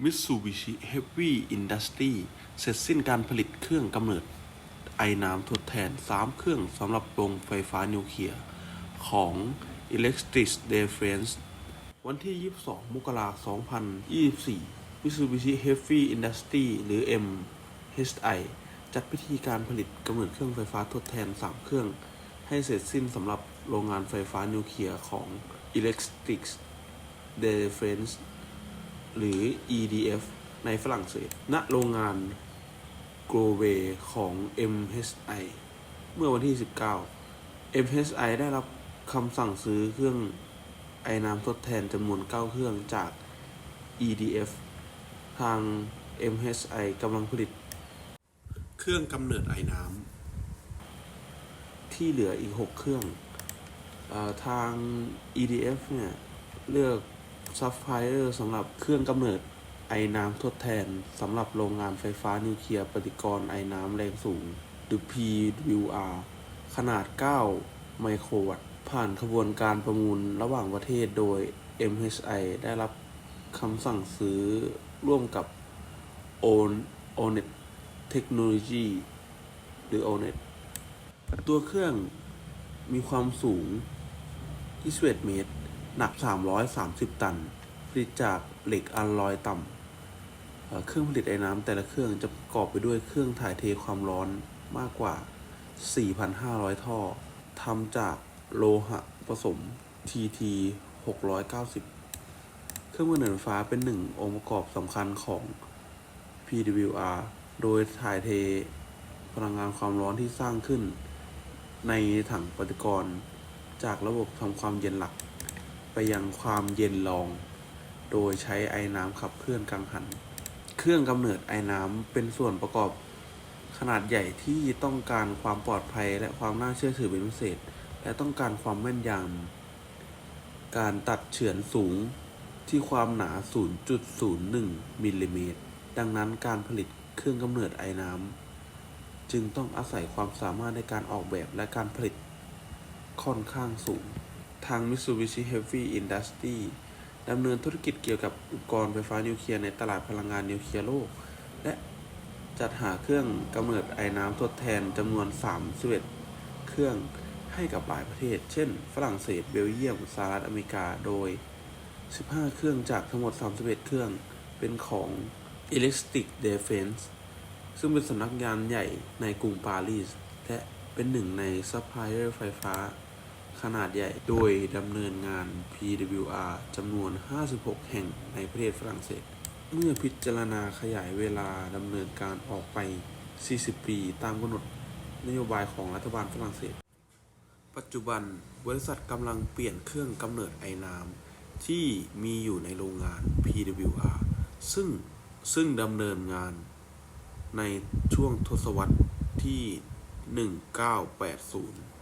Mitsubishi Heavy Industry เสร็จสิ้นการผลิตเครื่องกำเนิดไอน้ำทดแทน 3 เครื่องสำหรับโรงไฟฟ้านิวเคลียร์ของ Electric Defense วันที่ 22 มกราคม 2024 Mitsubishi Heavy Industry หรือ MHI จัดพิธีการผลิตกำเนิดเครื่องไฟฟ้าทดแทน 3 เครื่อง ให้เสร็จสิ้นสำหรับโรงงานไฟฟ้านิวเคลียร์ของ Electric Defense หรือ EDF ในฝรั่งเศส ณ โรงงาน g r o w a y ของ MHI เมื่อวันที่ 19 MHI ได้รับคำสั่งซื้อเครื่องไอน้ำทดแทนจำนวน 9 เครื่องจาก EDF ทาง MHI กำลังผลิต เครื่องกำเนิดไอ้น้ำที่เหลืออีก 6 เครื่องอทาง EDF เนี่ย เลือก ซัพพลายเออร์สำหรับเครื่องกำเนิดไอน้ำทดแทนสำหรับโรงงานไฟฟ้านิวเคลียร์ปฏิกรณ์ไอน้ำแรงสูง หรือ PWR ขนาด 9 ไมโครวัตต์ ผ่านขบวนการประมูลระหว่างประเทศโดย MHI ได้รับคำสั่งซื้อร่วมกับ ONET Technology หรือ ONET ตัวเครื่องมีความสูง 21 เมตร หนัก 330 ตัน ผลิตจากเหล็กอัลลอยต่ำ เครื่องผลิตไอ้น้ำแต่ละเครื่องจะประกอบไปด้วยเครื่องถ่ายเทความร้อนมากกว่า 4,500 ท่อทำจากโลหะผสม TT 690 เครื่องมือหนุนไฟฟ้าเป็นหนึ่งองค์ประกอบสำคัญของ PWR โดยถ่ายเทพลังงานความร้อนที่สร้างขึ้น ในถังปฏิกรณ์จากระบบทำความเย็นหลัก ไปยังความเย็นรอง โดยใช้ไอ้น้ำขับเคลื่อนกังหัน เครื่องกำเนิดไอ้น้ำเป็นส่วนประกอบขนาดใหญ่ที่ต้องการความปลอดภัยและความน่าเชื่อถือเป็นพิเศษ และต้องการความแม่นยำการตัดเฉือนสูงที่ความหนา 0.01มิลลิเมตร ดังนั้นการผลิตเครื่องกำเนิดไอ้น้ำจึงต้องอาศัยความสามารถในการออกแบบและการผลิตค่อนข้างสูง ทาง Mitsubishi Heavy Industry ดำเนินธุรกิจเกี่ยวกับอุปกรณ์ไฟฟ้านิวเคลียร์ในตลาดพลังงานนิวเคลียร์โลก และจัดหาเครื่องกำเนิดไอ้น้ำทดแทนจำนวน 31 เครื่องให้กับหลายประเทศ เช่น ฝรั่งเศส เบลเยียม สหรัฐอเมริกา โดย 15 เครื่องจากทั้งหมด 31 เครื่อง เป็นของ Electric Defense ซึ่งเป็นสำนักงานใหญ่ในกรุงปารีส และเป็นหนึ่งในซัพพลายเออร์ไฟฟ้า ขนาดใหญ่ โดยดำเนินงาน PWR จำนวน 56 แห่งในประเทศฝรั่งเศส เมื่อพิจารณาขยายเวลาดำเนินการออกไป 40 ปีตามกำหนดนโยบายของรัฐบาลฝรั่งเศส ปัจจุบันบริษัทกำลังเปลี่ยนเครื่องกำเนิดไอน้ำที่มีอยู่ในโรงงาน PWR ซึ่งซึ่งดำเนินงานในช่วงทศวรรษที่ 1980